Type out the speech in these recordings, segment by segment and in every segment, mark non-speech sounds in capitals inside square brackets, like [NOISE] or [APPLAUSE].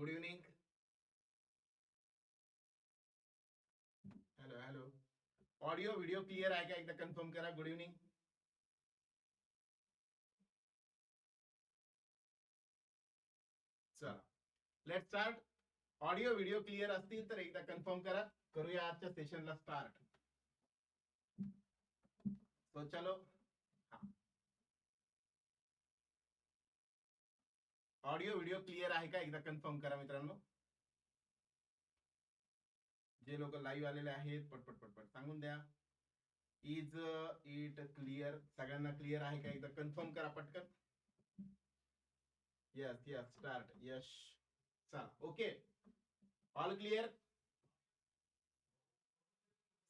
Good evening hello hello audio video clear आहे का एकदा कन्फर्म करा. गुड इव्हनिंग चला let start audio video clear असतील तर एकदा कन्फर्म करा. करूया आजच्या सेशनला स्टार्ट तो चलो. ऑडिओ व्हिडिओ क्लिअर आहे का? एकदा कन्फर्म करा मित्रांनो. जे लोक लाईव्ह आलेले आहेत पटपट पटपट सांगून द्या. इज इट क्लिअर सगळ्यांना क्लिअर आहे का? एकदा कन्फर्म करा पटकन. यस यस स्टार्ट यश चला ओके ऑल क्लिअर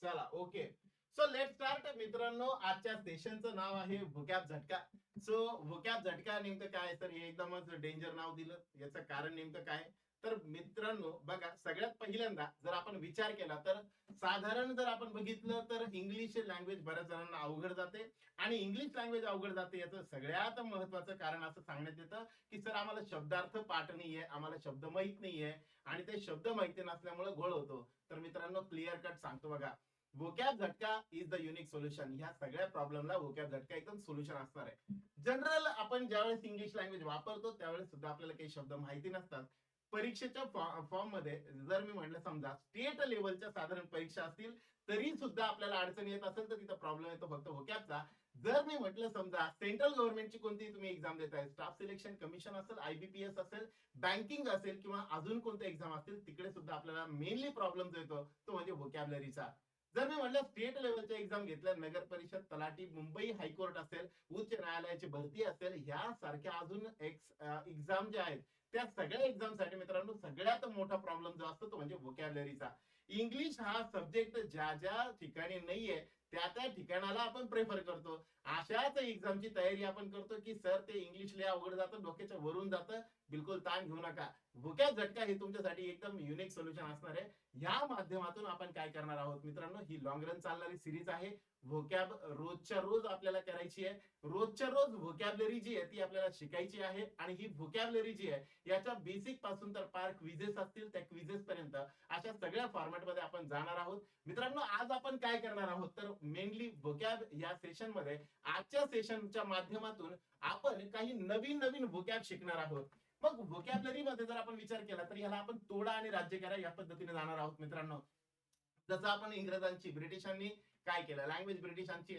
चला ओके सो लेट स्टार्ट मित्रांनो आजच्या सेशनचं नाव आहे भुकॅब झटका. सो भुकॅब झटका नेमकं काय तर हे एकदमच डेंजर नाव दिलं. याचं कारण नेमकं काय? तर मित्रांनो बघा सगळ्यात पहिल्यांदा जर आपण विचार केला तर साधारण जर आपण बघितलं तर इंग्लिश लँग्वेज बऱ्याच जणांना अवघड जाते. आणि इंग्लिश लँग्वेज अवघड जाते याचं सगळ्यात महत्वाचं कारण असं सांगण्यात येतं की सर आम्हाला शब्दार्थ पाठ नाहीये आम्हाला शब्द माहीत नाहीये. आणि ते शब्द माहिती नसल्यामुळे घोळ होतो. तर मित्रांनो क्लिअर कट सांगतो बघा. वोकॅब झटका इज द युनिक सोल्युशन ह्या सगळ्या प्रॉब्लेमला वोकॅब झटका एकदम सोल्युशन असणार आहे. जनरल आपण ज्यावेळेस इंग्लिश लँग्वेज वापरतो त्यावेळेस सुद्धा आपल्याला काही शब्द माहिती नसतात. परीक्षेच्या फॉर्ममध्ये जर मी म्हटलं समजा स्टेट लेवलच्या साधारण परीक्षा असतील तरी सुद्धा आपल्याला अडचण येत असेल तर तिथं प्रॉब्लेम येतो फक्त वोकॅबचा जर मी म्हटलं समजा सेंट्रल गव्हर्नमेंटची कोणती तुम्ही एक्झाम देताय स्टाफ सिलेक्शन कमिशन असेल आयबीपीएस असेल बँकिंग असेल किंवा अजून कोणत्या एक्झाम असतील तिकडे सुद्धा आपल्याला मेनली प्रॉब्लेम जो येतो तो म्हणजे वोकॅबलरीचा जर मी म्हटलं स्टेट लेवलच्या एक्झाम घेतल्या नगर परिषद तलाठी मुंबई हायकोर्ट असेल उच्च न्यायालयाची भरती असेल ह्या सारख्या अजून एक्झाम ज्या आहेत त्या सगळ्या एक्झामसाठी मित्रांनो सगळ्यात मोठा प्रॉब्लेम जो असतो तो म्हणजे वोकॅबलरीचा इंग्लिश हा सब्जेक्ट ज्या ज्या ठिकाणी नाहीये त्या त्या ठिकाणाला आपण प्रेफर करतो. अशाच एक्झामची तयारी आपण करतो की सर ते इंग्लिश लय अवघड जातं डोक्याच्या वरून जातं बिलकुल ताण घेऊ नका. भुक्या झटका हे तुमच्यासाठी एकदम युनिक सोल्युशन असणार आहे. या माध्यमातून आपण काय करणार आहोत मित्रांनो? ही लॉंग रन चालणारी सिरीज आहे. व्होकॅब रोजच्या रोज आपल्याला करायची आहे. रोजच्या रोज व्होकॅबलरी जी आहे ती आपल्याला शिकायची आहे. आणि ही व्होकॅबलरी जी आहे याच्या बेसिकपासून तर पार क्विझेस असतील त्या क्विजेस पर्यंत अशा सगळ्या फॉर्मॅटमध्ये आपण जाणार आहोत. मित्रांनो आज आपण काय करणार आहोत? तर मेनली व्होकॅब या सेशनमध्ये आजच्या सेशनच्या माध्यमातून आपण काही नवीन नवीन व्होकॅब शिकणार आहोत. मग व्होकॅबलरी मध्ये जर आपण विचार केला तर याला आपण तोडा आणि राज्य करा या पद्धतीने जाणार आहोत मित्रांनो. जसं आपण इंग्रजांची ब्रिटिशांनी काय केलं? लँग्वेज ब्रिटिशांची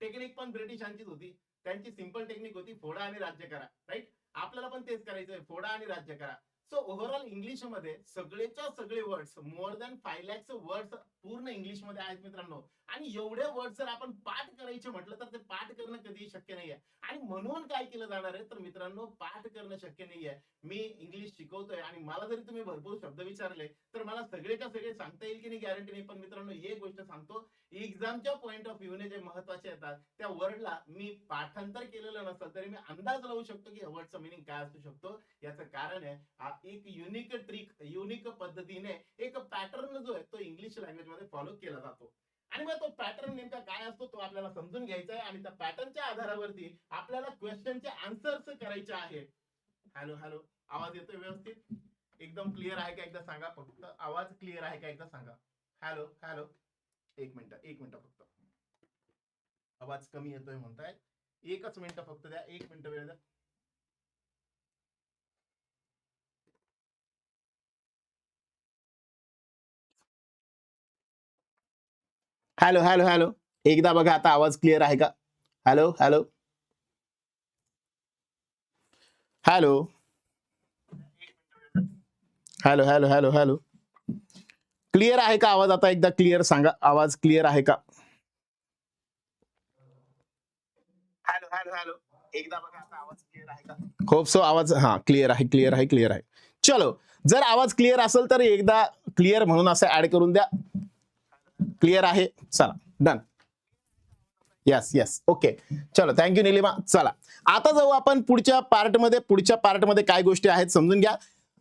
टेक्निक पण ब्रिटिशांचीच होती. त्यांची सिंपल टेक्निक होती फोडा आणि राज्य करा राईट आपल्याला पण तेच करायचंय फोडा आणि राज्य करा. सो ओव्हरऑल इंग्लिशमध्ये सगळेच्या सगळे words more than five lakhs words पूर्ण इंग्लिशमध्ये आहेत मित्रांनो. आणि एवढे वर्ड जर आपण पाठ करायचे म्हटलं तर ते पाठ करणं कधीही शक्य नाहीये. आणि म्हणून काय केलं जाणार आहे तर मित्रांनो पाठ करणं शक्य नाहीये. मी इंग्लिश शिकवतोय आणि मला जरी तुम्ही भरपूर शब्द विचारले तर मला सगळेच्या सगळे सांगता येईल की नाही गॅरंटी नाही. पण मित्रांनो एक गोष्ट सांगतो एक्झामच्या पॉईंट ऑफ व्ह्यूने जे महत्त्वाचे येतात त्या वर्डला मी पाठांतर केलेलं नसतं तरी मी अंदाज लावू शकतो की वर्डचं मिनिंग काय असू शकतो. याचं कारण आहे हा एक युनिक ट्रिक युनिक पद्धतीने एक पॅटर्न जो आहे तो इंग्लिश लँग्वेजमध्ये फॉलो केला जातो. आणि मग तो पॅटर्न नेमका काय असतो तो आपल्याला समजून घ्यायचा आहे आणि त्या पॅटर्नच्या आधारावरती आपल्याला क्वेश्चनचे आन्सर्स करायचे आहे हॅलो हॅलो आवाज येतोय व्यवस्थित? एकदम क्लिअर आहे का? एकदा सांगा फक्त. आवाज क्लिअर आहे का? एकदा सांगा. हॅलो हॅलो एक मिनिट एक मिनिट फक्त. आवाज कमी येतोय म्हणताय. एकच मिनिट फक्त द्या. एक मिनिट वेळ द्या. हॅलो हॅलो हॅलो एकदा बघा आता आवाज क्लिअर आहे का? Hello hello hello hello hello hello hello clear आहे का आवाज? आता एकदा क्लिअर सांगा. आवाज क्लिअर आहे का? हॅलो हॅलो हॅलो एकदा बघा आता आवाज क्लिअर आहे का? होप सो आवाज हा क्लिअर आहे क्लिअर आहे क्लिअर आहे. चलो जर आवाज क्लिअर असेल तर एकदा क्लिअर म्हणून असं ऍड करून द्या. क्लिअर आहे? चला डन यस येस ओके चलो थँक्यू निलिमा चला. आता जाऊ आपण पुढच्या पार्टमध्ये पुढच्या पार्टमध्ये काय गोष्टी आहेत समजून घ्या.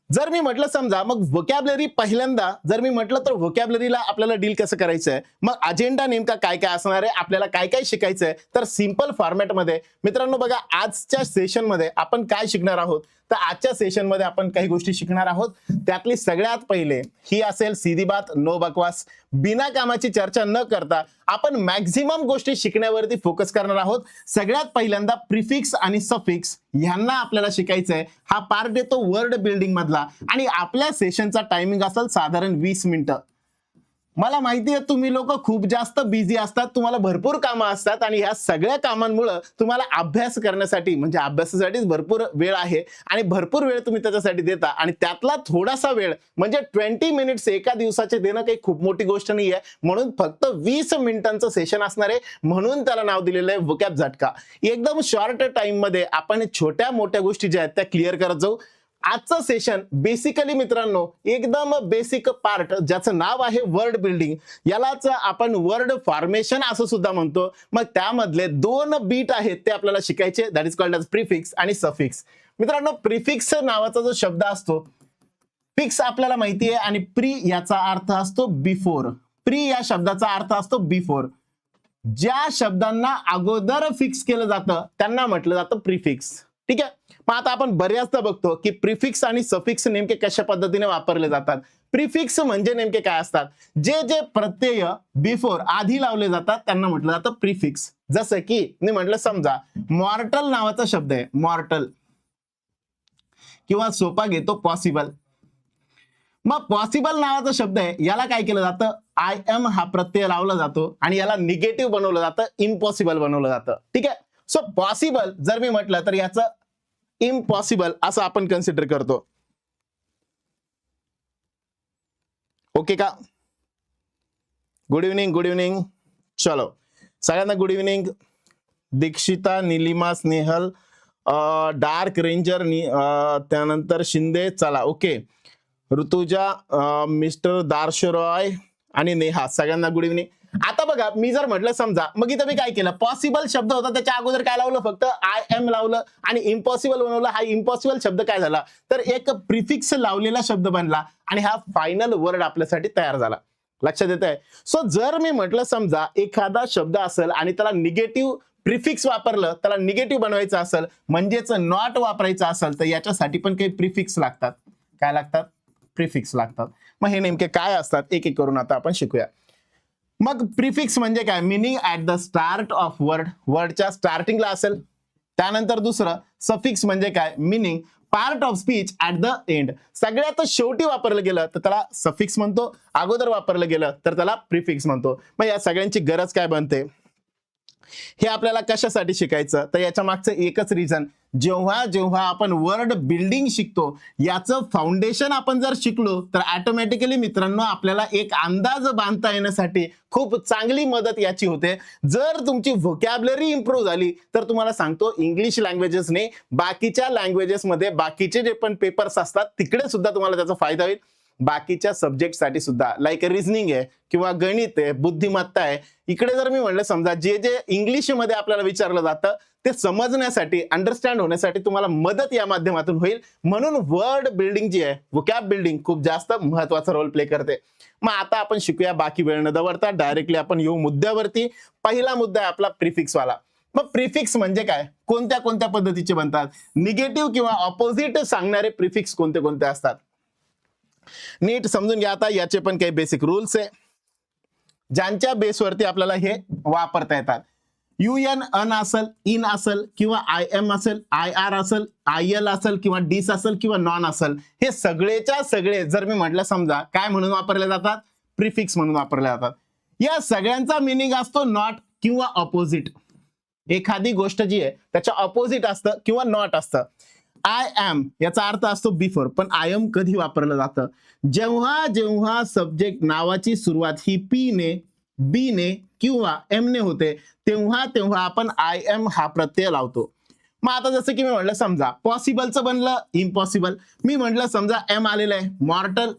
जर मी म्हटलं समजा मग व्होकॅबलरी पहिल्यांदा जर मी म्हटलं तर व्होकॅबलरीला आपल्याला डील कसं करायचं आहे मग अजेंडा नेमका काय काय असणार आहे? आपल्याला काय काय शिकायचं आहे तर सिंपल फॉर्मॅटमध्ये मित्रांनो बघा आजच्या सेशनमध्ये आपण काय शिकणार आहोत? तर आजच्या सेशनमध्ये आपण काही गोष्टी शिकणार आहोत. त्यातली सगळ्यात पहिले ही असेल सीधी बात नो बकवास. बिना कामाची चर्चा न करता आपण मॅक्झिमम गोष्टी शिकण्यावरती फोकस करणार आहोत. सगळ्यात पहिल्यांदा प्रिफिक्स आणि सफिक्स ह्यांना आपल्याला शिकायचं आहे हा पार्ट येतो वर्ड बिल्डिंग मधला. आणि आपल्या सेशनचा टायमिंग असेल साधारण वीस मिनिटं. मला माहिती आहे तुम्ही लोक खूप जास्त बिझी असतात तुम्हाला भरपूर कामं असतात आणि ह्या सगळ्या कामांमुळं तुम्हाला अभ्यास करण्यासाठी म्हणजे अभ्यासासाठीच भरपूर वेळ आहे आणि भरपूर वेळ तुम्ही त्याच्यासाठी देता आणि त्यातला थोडासा वेळ म्हणजे ट्वेंटी मिनिट्स एका दिवसाचे देणं काही खूप मोठी गोष्ट नाही आहे म्हणून फक्त वीस मिनिटांचं सेशन असणार आहे म्हणून त्याला नाव दिलेलं आहे वुकॅप झटका. एकदम शॉर्ट टाइममध्ये आपण छोट्या मोठ्या गोष्टी ज्या आहेत त्या क्लिअर करत जाऊ. आजचं सेशन बेसिकली मित्रांनो एकदम बेसिक पार्ट ज्याचं नाव आहे वर्ड बिल्डिंग यालाच आपण वर्ड फॉर्मेशन असं सुद्धा म्हणतो. मग त्यामधले दोन बीट आहेत ते आपल्याला शिकायचे. That is called as prefix आणि सफिक्स मित्रांनो प्रिफिक्स नावाचा जो शब्द असतो फिक्स आपल्याला माहिती आहे आणि प्री याचा अर्थ असतो बिफोर प्री या शब्दाचा अर्थ असतो बिफोर ज्या शब्दांना अगोदर फिक्स केलं जातं त्यांना म्हटलं जातं प्रिफिक्स ठीक आहे? मग आता आपण बऱ्याचदा बघतो की प्रिफिक्स आणि सफिक्स नेमके कशा पद्धतीने वापरले जातात? प्रिफिक्स म्हणजे नेमके काय असतात? जे जे प्रत्यय बिफोर आधी लावले जातात त्यांना म्हटलं जातं प्रिफिक्स. जसं की मी म्हटलं समजा मॉर्टल नावाचा शब्द आहे. मॉर्टल किंवा सोपा घेतो पॉसिबल मग पॉसिबल नावाचा शब्द आहे याला काय केलं जातं? आय एम हा प्रत्यय लावला जातो आणि याला निगेटिव्ह बनवलं जातं इम्पॉसिबल बनवलं जातं. ठीक आहे? सो पॉसिबल जर मी म्हटलं तर याचं इम्पॉसिबल असं आपण कन्सिडर करतो. ओके का? गुड इव्हनिंग गुड इव्हनिंग चलो. सगळ्यांना good evening Dikshita Nilima Snehal dark ranger त्यानंतर शिंदे चला ओके ऋतुजा मिस्टर दार्शरॉय आणि नेहा सगळ्यांना गुड इव्हनिंग आता बघा मी जर म्हटलं समजा मग इथं मी काय केलं? पॉसिबल शब्द होता त्याच्या अगोदर काय लावलं? फक्त आय एम लावलं आणि इम्पॉसिबल बनवलं. हा इम्पॉसिबल शब्द काय झाला? तर एक प्रिफिक्स लावलेला शब्द बनला आणि हा फायनल वर्ड आपल्यासाठी तयार झाला. लक्षात येत आहे सो जर मी म्हटलं समजा एखादा शब्द असेल आणि त्याला निगेटिव्ह प्रिफिक्स वापरलं त्याला निगेटिव्ह बनवायचं असेल म्हणजेच नॉट वापरायचं असेल तर याच्यासाठी पण काही प्रिफिक्स लागतात. काय लागतात? प्रिफिक्स लागतात. मग हे नेमके काय असतात? एक एक करून आता आपण शिकूया. मग प्रिफिक्स म्हणजे काय? Meaning at the start of word वर्डच्या स्टार्टिंगला असेल. त्यानंतर दुसरं सफिक्स म्हणजे काय? Meaning part of speech at the end सगळ्यात शेवटी वापरलं गेलं तर त्याला सफिक्स म्हणतो. अगोदर वापरलं गेलं तर त्याला प्रिफिक्स म्हणतो. मग या सगळ्यांची गरज काय बनते? हे आपल्याला कशासाठी शिकायचं? तर याच्या मागचं एकच रिझन जेव्हा जेव्हा आपण वर्ड बिल्डिंग शिकतो याचं फाउंडेशन आपण जर शिकलो तर ऑटोमॅटिकली मित्रांनो आपल्याला एक अंदाज बांधता येण्यासाठी खूप चांगली मदत याची होते. जर तुमची व्होकॅबलरी इम्प्रूव्ह झाली तर तुम्हाला सांगतो इंग्लिश लँग्वेजेसने बाकीच्या लँग्वेजेसमध्ये बाकीचे जे पण पेपर्स असतात तिकडे सुद्धा तुम्हाला त्याचा फायदा होईल. बाकीच्या सब्जेक्टसाठी सुद्धा. लाईक रिझनिंग आहे किंवा गणित आहे बुद्धिमत्ता आहे. इकडे जर मी म्हणलं समजा जे जे इंग्लिशमध्ये आपल्याला विचारलं जातं ते समजण्यासाठी अंडरस्टँड होण्यासाठी तुम्हाला मदत या माध्यमातून होईल. म्हणून वर्ड बिल्डिंग जी आहे वुकॅब बिल्डिंग खूप जास्त महत्त्वाचा रोल प्ले करते. मग आता आपण शिकूया बाकी वेळ न दवरता डायरेक्टली आपण येऊ मुद्द्यावरती. पहिला मुद्दा आहे आपला प्रिफिक्सवाला मग प्रिफिक्स म्हणजे काय? कोणत्या कोणत्या पद्धतीचे बनतात? निगेटिव्ह किंवा ऑपोजिट सांगणारे प्रिफिक्स कोणते कोणते असतात? नीट समजून घ्या आता याचे पण काही बेसिक रूल्स आहे. ज्यांच्या बेसवरती आपल्याला हे वापरता येतात. यू एन अन असेल इन असेल किंवा आय एम असेल आय आर असेल आय एल असेल किंवा डिस असेल किंवा नॉन असेल हे सगळेच्या सगळे जर मी म्हटलं समजा काय म्हणून वापरले जातात? प्रिफिक्स म्हणून वापरले जातात. या सगळ्यांचा मिनिंग असतो नॉट किंवा अपोजिट एखादी गोष्ट जी आहे त्याच्या अपोजिट असतं किंवा नॉट असतं. आय एम याचा अर्थ असतो बिफोर पण आय एम कधी वापरलं जातं? जेव्हा जेव्हा सब्जेक्ट नावाची सुरुवात ही पी ने बी ने किंवा एम ने होते तेव्हा तेव्हा आपण आय एम हा प्रत्यय लावतो. मग आता जसं की मी म्हटलं समजा पॉसिबलचं बनलं इम्पॉसिबल मी म्हटलं समजा एम आलेलं आहे mortal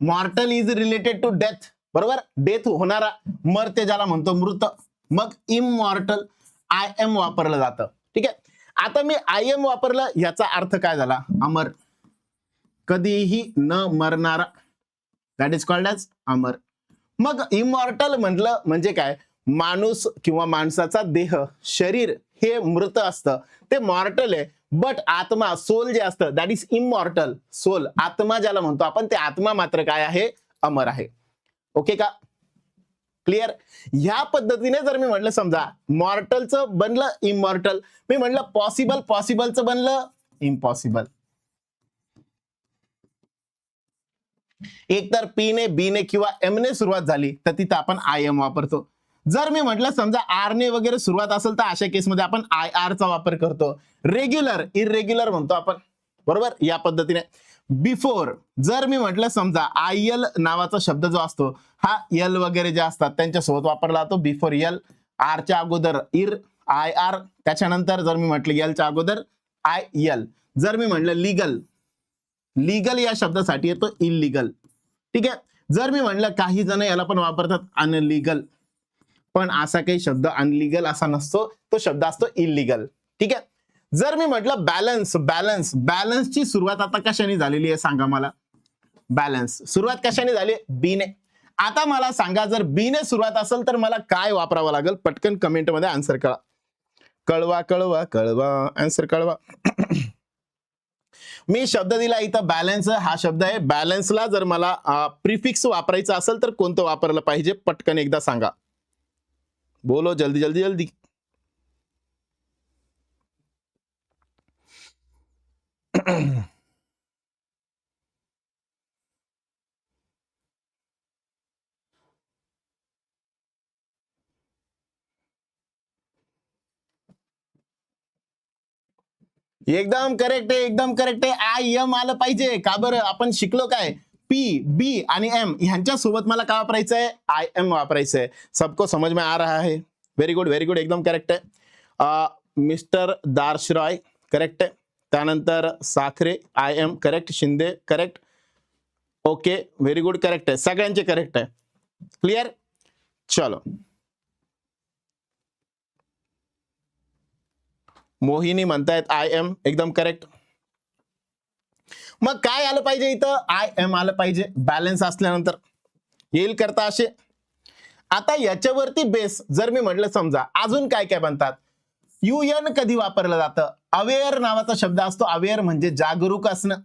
mortal is related to death बरोबर? डेथ होणारा मर्त्य ज्याला म्हणतो मृत. मग इमॉर्टल आय एम वापरलं जातं. ठीक आहे? आता मी आय एम वापरलं याचा अर्थ काय झाला? अमर. कधीही न मरणारा. दॅट इज कॉल्ड ॲज अमर. मग इमॉर्टल म्हटलं म्हणजे काय? माणूस किंवा माणसाचा देह शरीर हे मृत असतं. ते मॉर्टल आहे बट आत्मा सोल जे असतं दॅट इज इमॉर्टल सोल आत्मा ज्याला म्हणतो आपण ते आत्मा मात्र काय आहे? अमर आहे. ओके का? क्लिअर ह्या पद्धतीने जर मी म्हटलं समजा मॉर्टलचं बनलं इमॉर्टल मी म्हटलं पॉसिबल पॉसिबलचं बनलं इम्पॉसिबल एक तर पी ने बी ने किंवा एम ने सुरुवात झाली तर तिथं आपण आय एम वापरतो. जर मी म्हटलं समजा आर ने वगैरे सुरुवात असेल तर अशा केसमध्ये आपण आय आर चा वापर करतो. रेग्युलर इरेग्युलर म्हणतो आपण. बरोबर? या पद्धतीने. बिफोर जर मी म्हटलं समजा आय एल नावाचा शब्द जो असतो हा यल वगैरे जे असतात त्यांच्यासोबत वापरला जातो. बिफोर यल आरच्या अगोदर इर आय आर त्याच्यानंतर जर मी म्हटलं यलच्या अगोदर आय यल जर मी म्हटलं लिगल लिगल या शब्दासाठी येतो इलिगल ठीक आहे? जर मी म्हटलं काही जण याला पण वापरतात अनलिगल पण असा काही शब्द अनलिगल असा नसतो. तो शब्द असतो इलिगल ठीक आहे? जर मी म्हटलं बॅलन्स बॅलन्स बॅलन्सची सुरुवात आता कशाने झालेली आहे सांगा मला. बॅलन्स सुरुवात कशाने झाली बीने आता मला सांगा जर बीने सुरुवात असेल तर मला काय वापरावं लागेल? पटकन कमेंटमध्ये आन्सर कळा कळवा कळवा कळवा. आन्सर कळवा. [CLEARS THROAT] मी शब्द दिला इथं बॅलन्स हा शब्द आहे. बॅलन्सला जर मला प्रिफिक्स वापरायचं असेल तर कोणतं वापरलं पाहिजे? पटकन एकदा सांगा. बोलो जल्दी जल्दी जल्दी. [CLEARS THROAT] एकदम करेक्ट आहे एकदम करेक्ट आहे. आय एम आलं पाहिजे. का बरं? आपण शिकलो काय? पी बी आणि एम ह्यांच्या सोबत मला काय वापरायचं आहे आय एम वापरायचं आहे सबको समझ में आ रहा है. व्हेरी गुड व्हेरी गुड एकदम करेक्ट आहे. मिस्टर दार्श रॉय करेक्ट आहे. त्यानंतर Sakhare I M correct Shinde correct okay very good correct आहे. सगळ्यांचे करेक्ट आहे. क्लिअर चलो. मोहिनी म्हणतायत आय एम एकदम करेक्ट मग काय आलं पाहिजे इथं? आय एम आलं पाहिजे. बॅलन्स असल्यानंतर. येईल करता असे? आता याच्यावरती बेस जर मी म्हटलं समजा अजून काय काय बनतात एन कधी वापरलं जातं? अवेअर नावाचा शब्द असतो. अवेअर म्हणजे जागरूक असणं.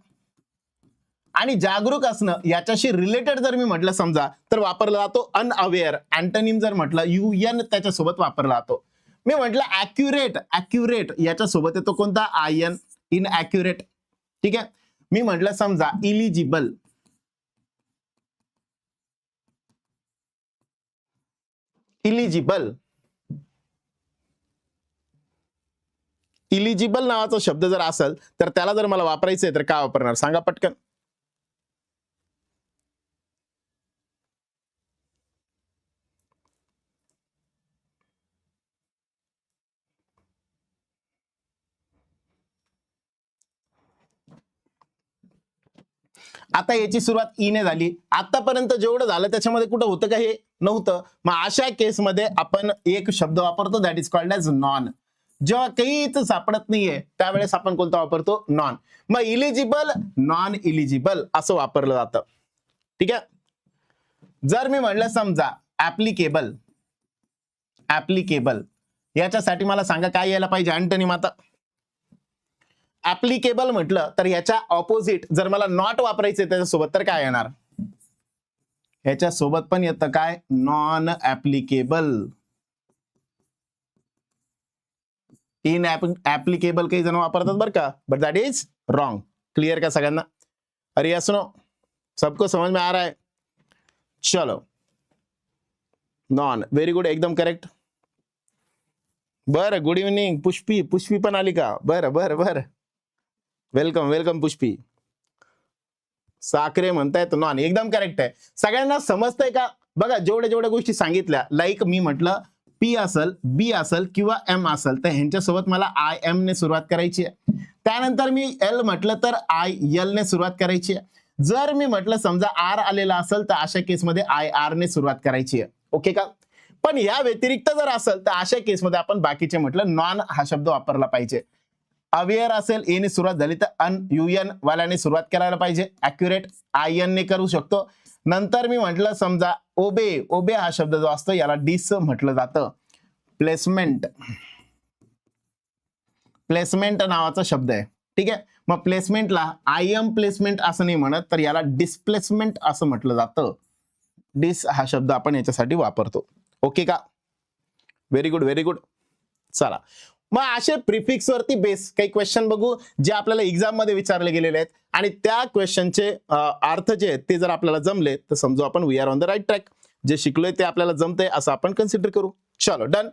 आणि जागरूक असणं याच्याशी रिलेटेड जर मी म्हटलं समजा तर वापरला जातो अनअवेअर अँटनिम जर म्हटलं यू एन त्याच्यासोबत वापरला जातो. मी म्हटलं अॅक्युरेट अॅक्युरेट याच्यासोबत येतो कोणता? आयन इन अॅक्युरेट ठीक आहे? मी म्हटलं समजा इलिजिबल इलिजिबल इलिजिबल नावाचा शब्द जर असेल तर त्याला जर मला वापरायचं आहे तर काय वापरणार? सांगा पटकन. आता याची सुरुवात e ईने झाली. आतापर्यंत जेवढं झालं त्याच्यामध्ये कुठं होतं का हे? नव्हतं. मग अशा केसमध्ये आपण एक शब्द वापरतो that is called as non जेव्हा काहीच सापडत नाहीये त्यावेळेस आपण कोणता वापरतो? नॉन मग इलिजिबल नॉन इलिजिबल असं वापरलं जातं. ठीक आहे? जर मी म्हणलं समजा ऍप्लिकेबल ऍप्लिकेबल याच्यासाठी मला सांगा काय यायला पाहिजे अँटनी माता? ऍप्लिकेबल म्हटलं तर याच्या ऑपोजिट जर मला नॉट वापरायचे त्याच्यासोबत तर काय येणार? ह्याच्या सोबत पण येतं काय? नॉन ऍप्लिकेबल इन ऍप्लिकेबल काही बरं का but that is wrong clear का सगळ्यांना अरे यस नो सबको समझ में आ रहा है? चलो। नॉन व्हेरी गुड एकदम करेक्ट बरं गुड इव्हनिंग पुष्पी पुष्पी पण आली का बरं बरं बरं। Welcome welcome Pushpi. साखरे म्हणतायत नॉन एकदम करेक्ट आहे. सगळ्यांना समजतंय का? बघा जेवढ्या जेवढ्या गोष्टी सांगितल्या लाईक मी म्हटलं पी असल बी असल किंवा एम असल तर ह्यांच्यासोबत मला आय एम ने सुरुवात करायची आहे. त्यानंतर मी एल म्हटलं तर आय एल ने सुरुवात करायची आहे. जर मी म्हटलं समजा आर आलेला असेल तर अशा केसमध्ये आय आर ने सुरुवात करायची आहे. ओके का? पण या व्यतिरिक्त जर असेल तर अशा केसमध्ये आपण बाकीचे म्हटलं नॉन हा शब्द वापरला पाहिजे. अवेअर असेल एने सुरुवात झाली तर अन यू एन वाल्याने सुरुवात करायला पाहिजे. अॅक्युरेट आय एन ने करू शकतो. नंतर मी म्हटलं समजा ओबे ओबे हा शब्द जो असतो याला डिस म्हटलं जातं. प्लेसमेंट. प्लेसमेंट नावाचा शब्द आहे. ठीक आहे? मग प्लेसमेंटला आय एम प्लेसमेंट असं नाही म्हणत तर याला डिस्प्लेसमेंट असं म्हटलं जातं. डिस हा शब्द आपण याच्यासाठी वापरतो. ओके का? व्हेरी गुड व्हेरी गुड चला. मग असे प्रिफिक्स वरती बेस काही क्वेश्चन बघू जे आपल्याला एक्झाममध्ये विचारले गेलेले आहेत. आणि त्या क्वेश्चनचे अर्थ जे आहेत ते जर आपल्याला जमले तर समजू आपण we are on the right track जे शिकलोय ते आपल्याला जमतंय असं आपण कन्सिडर करू. चलो डन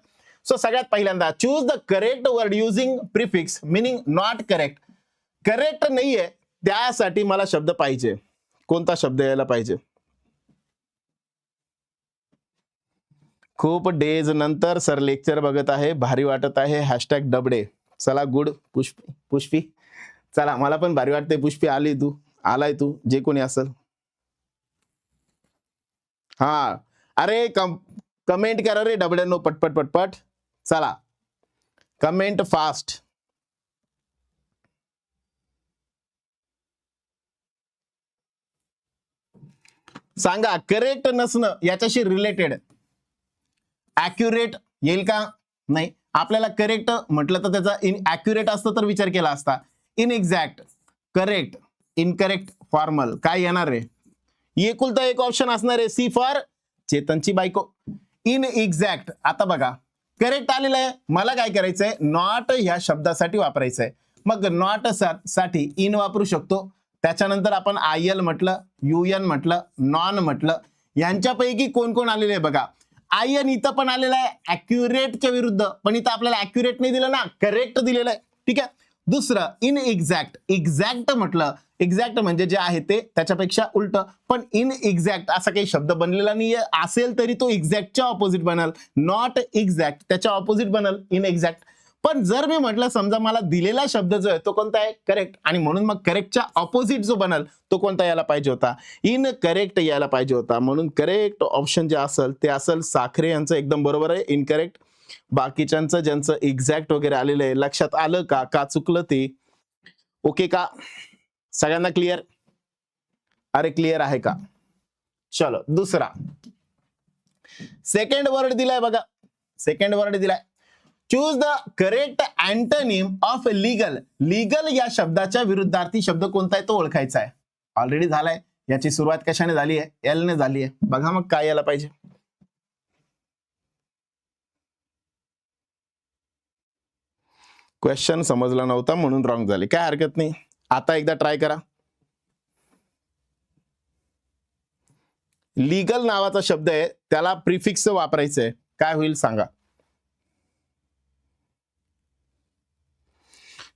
सो सगळ्यात पहिल्यांदा choose the correct word using prefix meaning not correct correct नाहीये त्यासाठी मला शब्द पाहिजे. कोणता शब्द यायला पाहिजे? खूप डेज नंतर सर लेक्चर बघत आहे भारी वाटत आहे. हॅशटॅग डबडे चला गुड पुष्पी पुष्पी. चला मला पण भारी वाटते पुष्पी आली तू. आलाय तू. जे कोणी असेल. हा. अरे कम कमेंट करा रे डबड्यानो. पटपट पटपट चला. कमेंट फास्ट सांगा करेक्ट नसणं याच्याशी रिलेटेड अॅक्युरेट येईल का? नाही. आपल्याला करेक्ट म्हटलं तर त्याचा इन अॅक्युरेट असतं तर विचार केला असता. इनएक्झॅक्ट करेक्ट इनकरेक्ट फॉर्मल काय येणार रे एकुलता एक ऑप्शन असणार आहे सी फॉर चेतनची बायको. इन एक्झॅक्ट आता बघा करेक्ट आलेलं आहे. मला काय करायचंय? नॉट ह्या शब्दासाठी वापरायचंय. मग नॉटसाठी इन वापरू शकतो. त्याच्यानंतर आपण आय एल म्हटलं युएन म्हटलं नॉन म्हटलं यांच्यापैकी कोण कोण आलेले आहे बघा. आय एन इथं पण आलेलं आहे. अॅक्युरेटच्या विरुद्ध. पण इथं आपल्याला अॅक्युरेट नाही दिलं ना. करेक्ट दिलेलं आहे. ठीक आहे? दुसरं इन एक्झॅक्ट एक्झॅक्ट म्हटलं एक्झॅक्ट म्हणजे जे आहे ते त्याच्यापेक्षा उलट. पण इन एक्झॅक्ट असा काही शब्द बनलेला नाहीये. असेल तरी तो एक्झॅक्टच्या ऑपोजिट बनल. नॉट एक्झॅक्ट त्याच्या ऑपोजिट बनल. इन एक्झॅक्ट पण जर मी म्हटलं समजा मला दिलेला शब्द जो आहे तो कोणता आहे? करेक्ट आणि म्हणून मग करेक्टच्या ऑपोजिट जो बनल तो कोणता यायला पाहिजे होता? इन करेक्ट यायला पाहिजे होता. म्हणून करेक्ट ऑप्शन जे असेल ते असेल साखरे यांचं एकदम बरोबर आहे. इनकरेक्ट बाकीच्यांचं ज्यांचं एक्झॅक्ट वगैरे आलेलं आहे लक्षात आलं का? का चुकलं ते? ओके का? सगळ्यांना क्लिअर अरे क्लिअर आहे का? चलो दुसरा. सेकंड वर्ड दिलाय बघा. सेकंड वर्ड दिलाय. Choose the correct antonym of legal legal या शब्दाच्या विरुद्धार्थी शब्द कोणता आहे तो ओळखायचा आहे. ऑलरेडी झालाय. याची सुरुवात कशाने झाली आहे? एल ने झाली आहे. बघा मग काय यायला पाहिजे. क्वेश्चन समजला नव्हता म्हणून रॉंग झाले. काय हरकत नाही. आता एकदा ट्राय करा. लीगल नावाचा शब्द आहे त्याला प्रिफिक्स वापरायचं आहे काय होईल सांगा.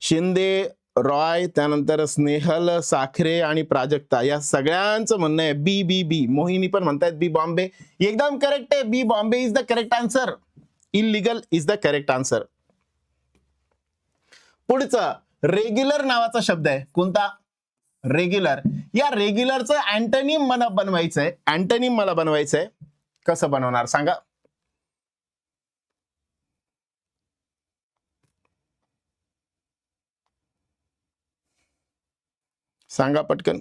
शिंदे रॉय त्यानंतर स्नेहल साखरे आणि प्राजक्ता या सगळ्यांचं म्हणणं आहे बी बी बी मोहिनी पण म्हणतायत बी बॉम्बे एकदम करेक्ट आहे. B Bombay is the correct answer illegal is the correct answer पुढचं रेग्युलर नावाचा शब्द आहे. कोणता? रेग्युलर या रेग्युलरचं अँटनिम मला बनवायचंय. अँटनिम मला बनवायचंय. कसं बनवणार? सांगा. सांगा पटकन.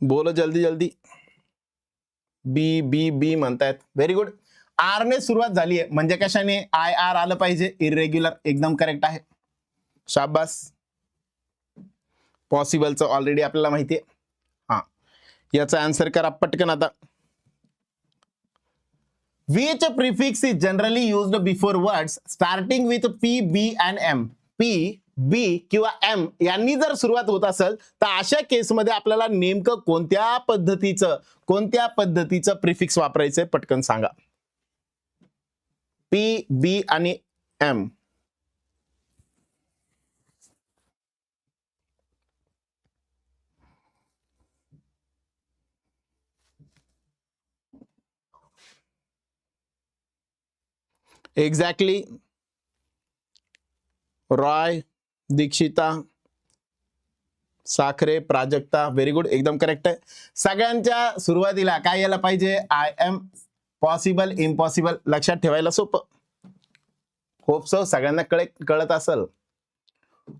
बोलो जल्दी जल्दी. बी बी बी म्हणतायत. व्हेरी गुड आर ने सुरुवात झाली आहे. म्हणजे कशाने? आय आर आलं पाहिजे. इरेग्युलर एकदम करेक्ट आहे. शाबास. पॉसिबलचं ऑलरेडी आपल्याला माहिती आहे. हा. याचा आन्सर करा पटकन आता. Which prefix is generally used before words starting with P B and M P B किंवा एम यांनी जर सुरुवात होत असेल तर अशा केसमध्ये आपल्याला नेमकं कोणत्या पद्धतीचं कोणत्या पद्धतीचं प्रिफिक्स वापरायचंय पटकन सांगा. पी बी आणि M exactly Roy Dikshita Sakhare Prajakta very good एकदम करेक्ट आहे. सगळ्यांच्या सुरुवातीला काय यायला पाहिजे? आय एम पॉसिबल इम्पॉसिबल लक्षात ठेवायला सोपं. होप सो सगळ्यांना कळे कळत असेल.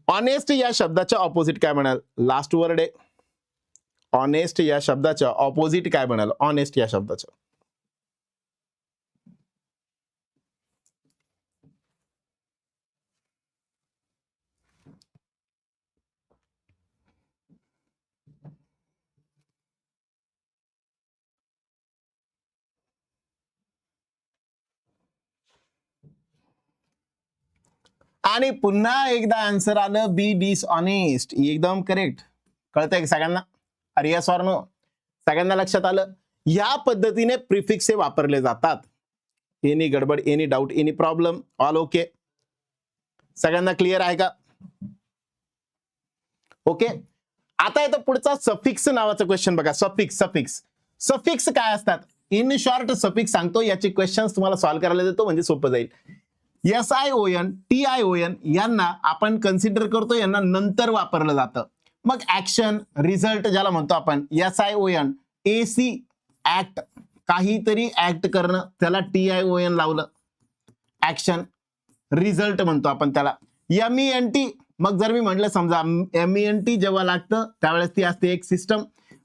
ऑनेस्ट या शब्दाच्या ऑपोजिट काय म्हणाल? लास्ट वर्ड आहे. ऑनेस्ट या शब्दाच्या ऑपोजिट काय म्हणाल? ऑनेस्ट या शब्दाच्या. आणि पुन्हा एकदा आन्सर आलं बी डिसऑनेस्ट एकदम करेक्ट कळतंय सगळ्यांना? अरे या ऑर सगळ्यांना लक्षात आलं? या पद्धतीने प्रिफिक्स हे वापरले जातात. एनी गडबड any doubt any problem all okay सगळ्यांना क्लिअर आहे का? ओके आता येतो पुढचा सफिक्स नावाचा क्वेश्चन बघा. सफिक्स सफिक्स सफिक्स काय असतात? इन शॉर्ट सफिक्स सांगतो. याचे क्वेश्चन्स तुम्हाला सॉल्व्ह करायला देतो म्हणजे सोपं जाईल. S I O N T I O N यांना आपण कन्सिडर करतो यांना नंतर वापरलं जातं. मग ऍक्शन रिझल्ट ज्याला म्हणतो आपण S I O N A C act काहीतरी ऍक्ट करणं त्याला टी आय ओ एन लावलं. ऍक्शन रिझल्ट म्हणतो आपण त्याला. एम ई एन टी मग जर मी म्हटलं समजा एम ई एन टी जेव्हा लागतं त्यावेळेस ती असते एक सिस्टम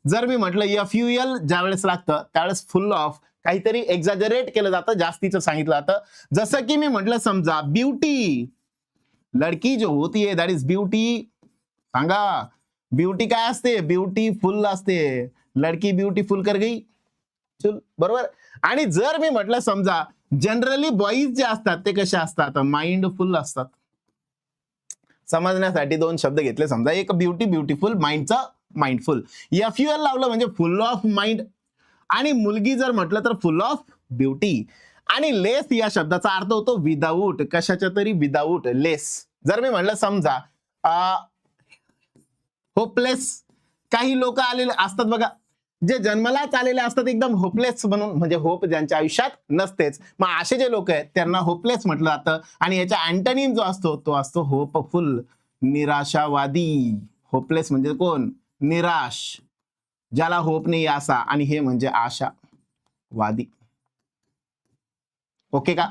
जर मी म्हटलं एफ यू एल ज्यावेळेस लागतं त्यावेळेस फुल ऑफ काहीतरी एक्झॅजरेट केलं जातं जास्तीचं सांगितलं जातं. जसं की मी म्हटलं समजा ब्युटी लडकी जो होती है दॅट इज ब्युटी सांगा. ब्युटी काय असते? ब्युटीफुल असते. लडकी ब्युटीफुल कर गई. बरोबर? आणि जर मी म्हटलं समजा जनरली बॉईज जे असतात ते कसे असतात? माइंडफुल असतात. समजण्यासाठी दोन शब्द घेतले. समजा एक ब्युटी ब्युटीफुल माइंडचा माइंडफुल एफ यू एल लावलं म्हणजे फुल ऑफ माइंड आणि मुलगी जर म्हटलं तर फुल ऑफ ब्युटी आणि लेस या शब्दाचा अर्थ होतो विदाऊट कशाच्या तरी विदाऊट लेस जर मी म्हटलं समजा होपलेस काही लोक आलेले असतात बघा जे जन्मलाच आलेले असतात एकदम होपलेस म्हणून म्हणजे होप ज्यांच्या आयुष्यात नसतेच. मग असे जे लोक आहेत त्यांना होपलेस म्हटलं जातं. आणि याचा अँटनिम जो असतो तो असतो होपफुल निराशावादी. होपलेस म्हणजे कोण? निराश. ज्याला होप नाही असा आणि हे म्हणजे आशा वादी ओके का?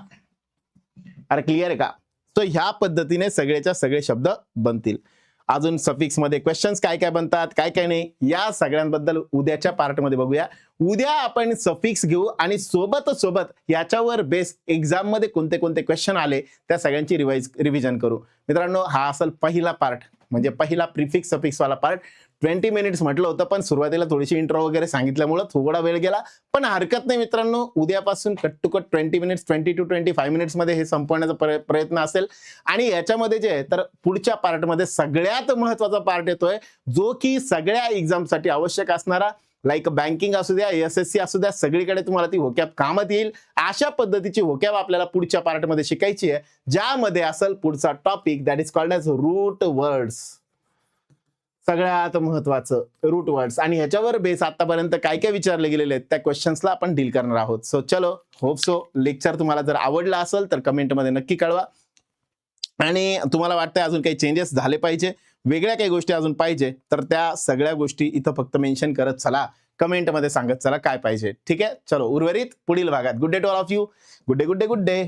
अरे क्लिअर आहे का? तो ह्या पद्धतीने सगळेच्या सगळे शब्द बनतील. अजून सफिक्समध्ये क्वेश्चन्स काय काय बनतात काय काय नाही या सगळ्यांबद्दल उद्याच्या पार्टमध्ये बघूया. उद्या आपण सफिक्स घेऊ आणि सोबत सोबत याच्यावर बेस एक्झाममध्ये कोणते कोणते क्वेश्चन आले त्या सगळ्यांची रिवाइज रिव्हिजन करू. मित्रांनो हा असेल पहिला पार्ट म्हणजे पहिला प्रिफिक्स सफिक्स वाला पार्ट ट्वेंटी मिनिट्स म्हटलं होतं पण सुरुवातीला थोडीशी इंट्रो वगैरे सांगितल्यामुळे थोडा वेळ गेला. पण हरकत नाही मित्रांनो उद्यापासून cut to cut twenty minutes twenty to twenty five मिनिट्समध्ये हे संपवण्याचा प्रयत्न असेल. आणि याच्यामध्ये जे आहे तर पुढच्या पार्टमध्ये सगळ्यात महत्त्वाचा पार्ट येतोय जो की सगळ्या एक्झामसाठी आवश्यक असणारा लाईक बँकिंग असू द्या एस एस सी असू द्या सगळीकडे तुम्हाला ती होक्याप कामात येईल. अशा पद्धतीची होक्याप आपल्याला पुढच्या पार्टमध्ये शिकायची आहे ज्यामध्ये असेल पुढचा topic that is called as root words सगळ्यात महत्वाचं रूट वर्ड्स आणि ह्याच्यावर बेस आतापर्यंत काय काय विचारले गेलेले आहेत त्या क्वेश्चन्सला आपण डील करणार आहोत. सो चलो होप सो लेक्चर तुम्हाला जर आवडला असेल तर कमेंटमध्ये नक्की कळवा. आणि तुम्हाला वाटतंय अजून काही चेंजेस झाले पाहिजे वेगळ्या काही गोष्टी अजून पाहिजे तर त्या सगळ्या गोष्टी इथं फक्त मेन्शन करत चला. कमेंटमध्ये सांगत चला काय पाहिजे. ठीक आहे? चलो उर्वरित पुढील भागात. Good day to all of you good day good day good day